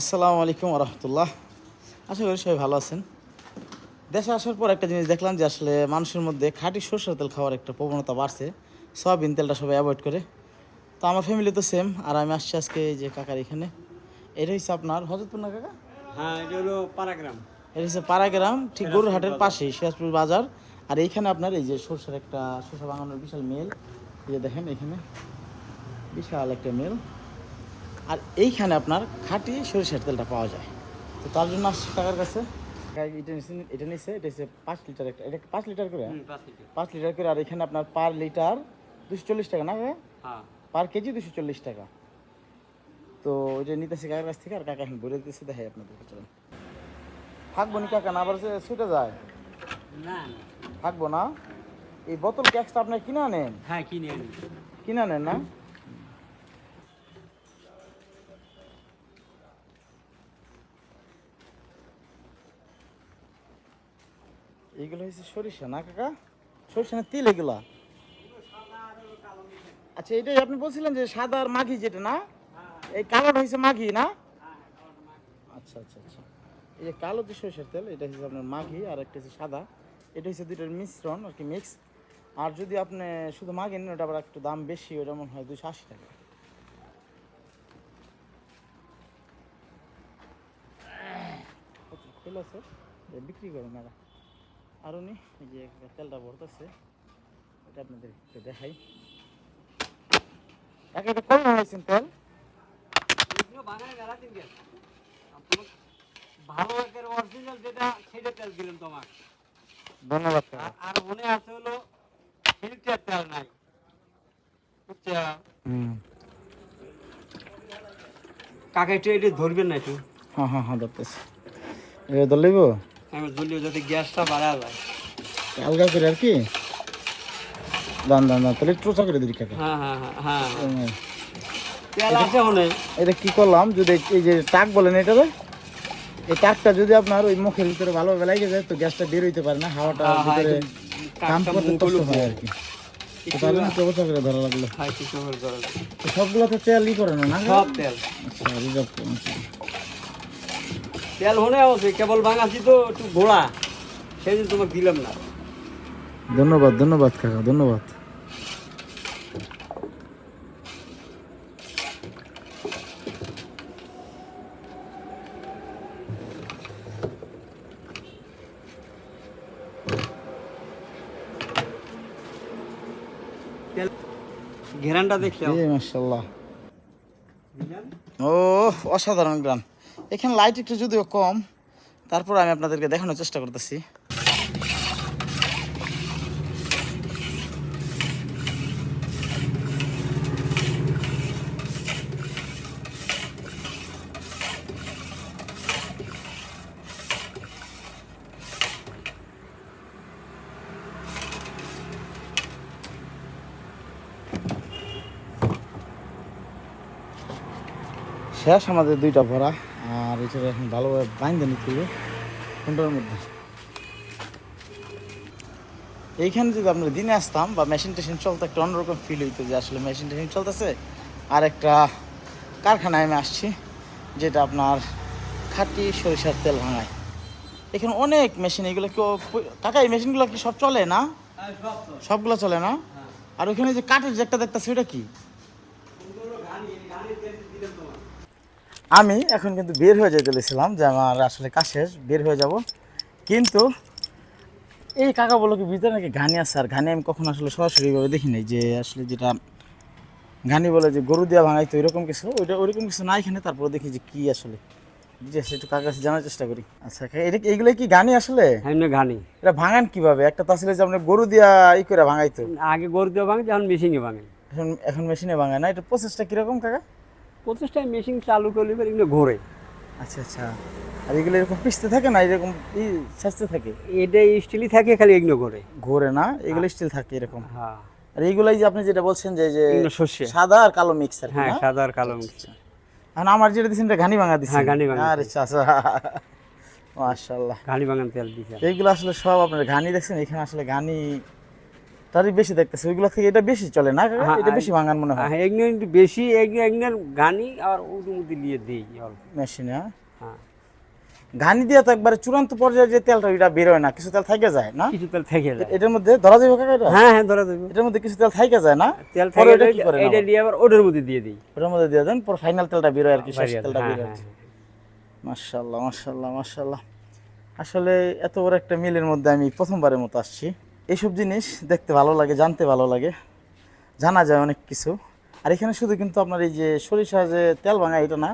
আসসালামু আলাইকুম রহমতুল্লাহ আশা করি সবাই ভালো আছেন। দেশে আসার পর একটা জিনিস দেখলাম যে আসলে মানুষের মধ্যে খাঁটি সরষের তেল খাওয়ার একটা প্রবণতা বাড়ছে। সয়াবিন তেলটা সবাই অ্যাভয়েড করে। তো আমার ফ্যামিলি তো সেম আর আমি আসছি আজকে এই যে কাকার এখানে। এটা হচ্ছে আপনার হজরতপুর না কাকা? হ্যাঁ এটা হলো পারাগ্রাম এটা হচ্ছে পাড়াগ্রাম ঠিক গরুরহাটের পাশেই সিরাজপুর বাজার। আর এইখানে আপনার এই যে সরষের একটা শসা বাঙানোর বিশাল মেল এই যে দেখেন এখানে বিশাল একটা মেল আর এইখানে আপনার খাঁটি সরিষার তেলটা পাওয়া যায়। তো তার জন্য আসছি কাকার কাছে। এটা নিচ্ছে এটা নিচ্ছে এটা হচ্ছে পাঁচ লিটার একটা এটা পাঁচ লিটার করে? পাঁচ লিটার। করে আর এখানে আপনার পার লিটার দুশো চল্লিশ টাকা না হ্যাঁ। পার কেজি দুশো চল্লিশ টাকা। তো ওই যে নিতেছি কাকার কাছ থেকে আর কাকা এখন বলে দিতেছে দেখাই আপনাদের চলেন। থাকব নি কাকা না আবার ছুটে যায়? না থাকব না? এই বোতল ক্যাক্সটা আপনার কিনে আনেন? হ্যাঁ কিনে আনি। কিনে আনেন না? এইগুলো হচ্ছে সরিষা না, কাকা? সরিষা না তিল এগুলা? আচ্ছা এটাই আপনি বলছিলেন যে সাদা আর মাঘি যেটা, না? এই কালোটা হচ্ছে মাঘি না? আচ্ছা আচ্ছা আচ্ছা। এই যে কালো যে সরিষার তেল, এটা হচ্ছে আপনার মাঘি আর একটা হচ্ছে সাদা। এটা হচ্ছে দুইটার মিশ্রণ আর কি মিক্স আর যদি আপনি শুধু মাঘি নেন, ওটা আবার একটু দাম বেশি, ওটা মনে হয় দুশো আশি টাকা। তেল আছে? বিক্রি করেন মেলা আর উনি এই যে একটা তেলটা ভরতেছে এটা আপনাদের একটু দেখাই। এক একটা কম হয়েছেন তেল। ভালো একের অরিজিনাল যেটা সেটা তেল তোমার ধন্যবাদ আর- মনে আছে হলো ফিল্টার তেল নাই। কাকা একটু এটা ধরবেন না একটু। হ্যাঁ হ্যাঁ হ্যাঁ ধরতেছি। এটা ধরলিব আমি ধরলেও যাতে গ্যাসটা বাড়া যায়। করে আর কি? দান দান দান তাহলে একটু করে দিই কাকা। হ্যাঁ হ্যাঁ হ্যাঁ হ্যাঁ তেল আছে মনে এটা কি করলাম যদি এই যে টাক বলেন এটারে এই টাকটা যদি আপনার ওই মুখের ভিতরে ভালোভাবে লাগে যায় তো গ্যাসটা বের হইতে পারে না হাওয়াটা হ্যাঁ, হ্যাঁ, ভিতরে কাম করতে কষ্ট হয় আর কি। হ্যাঁ সবগুলো তো তেল ই করে না সব তেল। আচ্ছা তেল হলে আছে কেবল বাঙাচ্ছি তো একটু ঘোড়া সেই জন্য তোমাকে দিলাম না। ধন্যবাদ ধন্যবাদ কাকা ধন্যবাদ। ঘেরানটা দেখলে এই ও অসাধারণ গ্রাম এখানে লাইট একটু যদিও কম, তারপর আমি আপনাদেরকে দেখানোর চেষ্টা করতেছি। শেষ আমাদের দুইটা ভরা। আর এটা এখন ভালোভাবে বাইন্দে নিতে হবে কোনটার মধ্যে। এইখানে যদি আমরা দিনে আসতাম বা মেশিন টেশিন চলতে একটা অন্যরকম ফিল হইতো যে আসলে মেশিন টেশিন চলতেছে। আর একটা কারখানায় আমি আসছি যেটা আপনার খাঁটি সরিষার তেল ভাঙায়। এখানে অনেক মেশিন এগুলো কেউ কাকা এই মেশিনগুলো কি সব চলে না? সবগুলো চলে না? আর ওখানে যে কাঠের যে একটা দেখতেছে ওটা কি? আমি এখন কিন্তু বের হয়ে যেতে চলেছিলাম যে আমার আসলে কাজ শেষ বের হয়ে যাব। কিন্তু এই কাকা বলো কি ভিতরে নাকি ঘানি আছে? আর ঘানি আমি কখন আসলে সরাসরিভাবে দেখি নাই যে আসলে যেটা ঘানি বলে যে গরু দেওয়া ভাঙাইতো এরকম কিছু। ওইটা ওইরকম কিছু না এখানে তারপরে দেখি যে কি আসলে। একটু কাকা কাছে জানার চেষ্টা করি। আচ্ছা এটা কি- এইগুলো কি গানি আসলে? হ্যাঁ ঘানি। এটা ভাঙান কীভাবে? একটা তো আসলে যে আপনি গরু দিয়া ই করে ভাঙাইতো। আগে গরু দিয়ে ভাঙে এখন মেশিনে ভাঙে। এখন এখন মেশিনে ভাঙায় না এটা প্রসেসটা কীরকম কাকা? পঁচিশটায় মেশিন চালু করলে এবার এগুলো ঘোরে। আচ্ছা আচ্ছা। আর এগুলো এরকম পিসতে থাকে না? এরকম সাজতে থাকে? এটা স্টিলই থাকে খালি এগুলো ঘোরে। ঘোরে না? এগুলো স্টিল থাকে এরকম? হ্যাঁ। আর এইগুলাই যে আপনি যেটা বলছেন যে যে সাদা আর কালো মিক্স আর হ্যাঁ সাদা আর কালো মিক্স আর আমার যেটা দিচ্ছেন এটা ঘানি ভাঙা দিচ্ছেন হ্যাঁ, ঘানি ভাঙা আরে চাচা। মাশাআল্লাহ। ঘানি বাগান তেল দিছে। এইগুলো আসলে সব আপনার ঘানি দেখছেন? এখানে আসলে ঘানি তারই বেশি দেখতেছে ওইগুলো থেকে এটা বেশি চলে না হ্যাঁ, এটা বেশি ভাঙান মনে হয়। হ্যাঁ বেশি গানি আর ওর মধ্যে দিয়ে দিই মেশিনে হ্যাঁ? হ্যাঁ। ঘানি দিয়ে তো একবারে চূড়ান্ত পর্যায়ে যে তেলটা ওইটা বেরোয় না কিছু তেল থেকে যায় না? কিছু তেল থেকে যায়। এটার মধ্যে ধরা যাবে কাকা এটা? হ্যাঁ হ্যাঁ ধরে দেবো এটার মধ্যে কিছু তেল থেকে যায় না? তেল থেকে ওটা কি করেন এটা দিয়ে আবার ওটার মধ্যে দিয়ে দিই। ওটার মধ্যে দিয়ে দেন পরে ফাইনাল তেলটা বেরোয় আর কি শেষ তেলটা হ্যাঁ, বেরোয় হ্যাঁ, মাশাল্লাহ মাশাল্লাহ মাশাল্লাহ আসলে এত বড় একটা মিলের মধ্যে আমি প্রথমবারের মতো আসছি। এইসব জিনিস দেখতে ভালো লাগে জানতে ভালো লাগে। জানা যায় অনেক কিছু। আর এখানে শুধু কিন্তু আপনার এই যে সরিষা যে তেল ভাঙা এটা না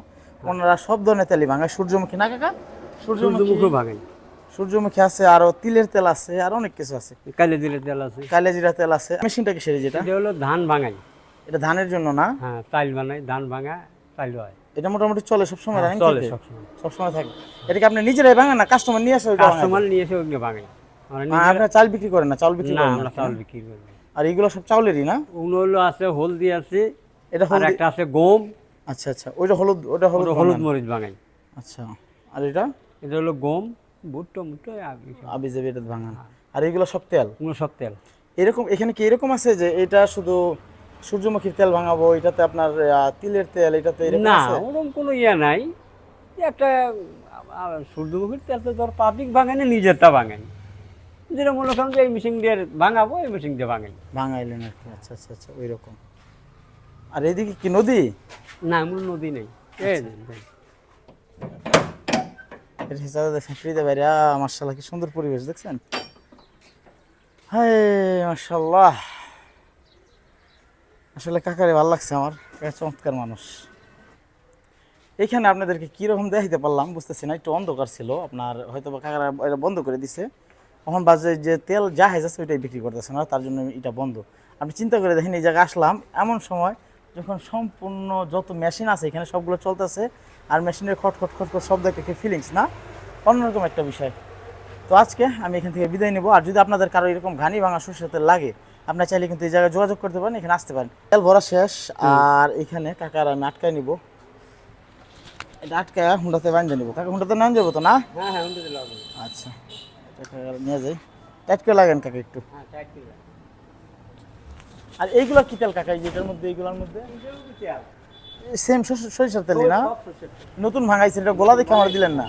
ওনারা সব ধরনের তেলই ভাঙায়। সূর্যমুখী না কাকা? সূর্যমুখী ভাঙাই সূর্যমুখী আছে আরও তিলের তেল আছে আর অনেক কিছু আছে। কালে দিলে তেল আছে। কালেজিরা তেল আছে। মেশিনটা কিসের যেটা। এটা হলো ধান ভাঙাই এটা ধানের জন্য না? হ্যাঁ তাইল বানাই ধান ভাঙা তাইল হয়। এটা মোটামুটি চলে সবসময় রানিং হ্যাঁ, চলে থাকে? সবসময়। সবসময় থাকে। এটাকে আপনি নিজেরাই ভাঙেন না? কাস্টমার নিয়ে আসে ভাঙায়? কাস্টমার নিয়ে এসে ভাঙাই আপনার চাল বিক্রি করেন না চাল বিক্রি করেন আমরা না চাউল বিক্রি করি আর এগুলো সব চাউলেরই না? ওগুলো হলো আছে হলদি আছে এটা আর একটা আছে গম। আচ্ছা আচ্ছা ওইটা হলুদ ওটা হলুদ হলুদ মরিচ ভাঙাই আচ্ছা আর এটা? এটা হলো গম ভুট্টো মুট্টো আবি যাবে এটা ভাঙান আর এগুলো সব তেল? ওগুলো সব তেল। এরকম এখানে কি এরকম আছে যে এটা শুধু সূর্যমুখীর তেল ভাঙাবো এটাতে আপনার তিলের তেল এটাতে এরকম না ওরকম কোনো ইয়ে নাই। একটা সূর্যমুখীর তেল তো ধর পাবলিক ভাঙানি নিজেরটা ভাঙানি যেটা মনে করেন যে এই মেশিন দিয়ে ভাঙাবো এই মেশিন দিয়ে ভাঙাই ভাঙাইলেন আর কি আচ্ছা আচ্ছা আচ্ছা ওই রকম আর এদিকে কি নদী? না এমন নদী নেই। দেন। এর হিসাবে দেখেন ফ্রিতে বাইরে মার্শাল্লাহ কি সুন্দর পরিবেশ দেখছেন? হায় মার্শাল্লাহ আসলে কাকারে ভালো লাগছে আমার চমৎকার মানুষ। এখানে আপনাদেরকে কীরকম দেখাইতে পারলাম বুঝতেছি না একটু অন্ধকার ছিল আপনার হয়তো বা কাকারা বন্ধ করে দিছে। এখন বাজে যে তেল জাহাজ আছে ওইটাই বিক্রি করতেছে না তার জন্য এটা বন্ধ। আপনি চিন্তা করে দেখেন এই জায়গায় আসলাম এমন সময় যখন সম্পূর্ণ যত মেশিন আছে এখানে সবগুলো চলতেছে আর মেশিনের খট খট খট খট শব্দ একটা ফিলিংস না? অন্যরকম একটা বিষয়। তো আজকে আমি এখান থেকে বিদায় নেব আর যদি আপনাদের কারও এরকম ঘানি ভাঙা সরষের লাগে আপনার চাইলে কিন্তু এই জায়গায় যোগাযোগ করতে পারেন এখানে আসতে পারেন। তেল ভরা শেষ আর এখানে কাকার আমি আটকায় নিব। এটা আটকায় হুন্ডাতে বাঁধে নিবো। কাকা হুন্ডাতে নাম যাব তো না? হ্যাঁ হ্যাঁ আচ্ছা। নিয়ে যাই। টাইট করে লাগেন কাকা একটু। হ্যাঁ আর এইগুলো কি তেল কাকা? এই মধ্যে এইগুলোর মধ্যে? সেম সরিষার তেলই না? নতুন ভাঙাইছে এটা গোলা দেখে আমার দিলেন না।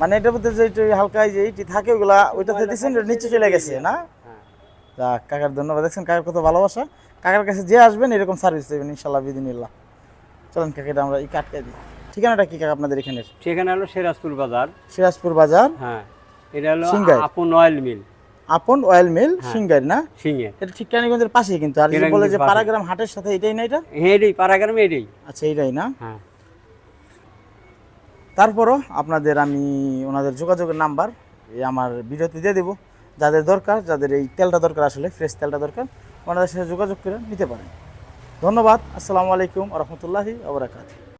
মানে এটার মধ্যে যে হালকা যে এইটি থাকে ওগুলা ওইটাতে দিচ্ছেন নিচে চলে গেছে না? হ্যাঁ। যাক কাকার ধন্যবাদ। দেখছেন কাকার কত ভালোবাসা। কাকার কাছে যে আসবেন এরকম সার্ভিস দেবেন ইনশাল্লাহ বিদিনিল্লাহ। চলেন কাকা এটা আমরা এই কাটতে দিই। ঠিকানাটা কি কাকা আপনাদের এখানের? সেখানে হলো সিরাজপুর বাজার। সিরাজপুর বাজার। হ্যাঁ। এটা হলো। আপন অয়েল মিল আপন অয়েল মিল সিঙ্গারি না? এটা ঠিক কেরানীগঞ্জের পাশেই কিন্তু। আর যে বলে যে পাশে। পাড়াগ্রাম হাটের সাথে এটাই না এটা? এটাই পাড়াগ্রামে এটাই আচ্ছা এইটাই না? হ্যাঁ। তারপরও আপনাদের আমি ওনাদের যোগাযোগের নাম্বার এই আমার ভিডিওতে দিয়ে দেবো। যাদের দরকার যাদের এই তেলটা দরকার আসলে ফ্রেশ তেলটা দরকার ওনাদের সাথে যোগাযোগ করে নিতে পারেন। ধন্যবাদ। আসসালামু আলাইকুম রহমতুল্লাহি আবরাকাত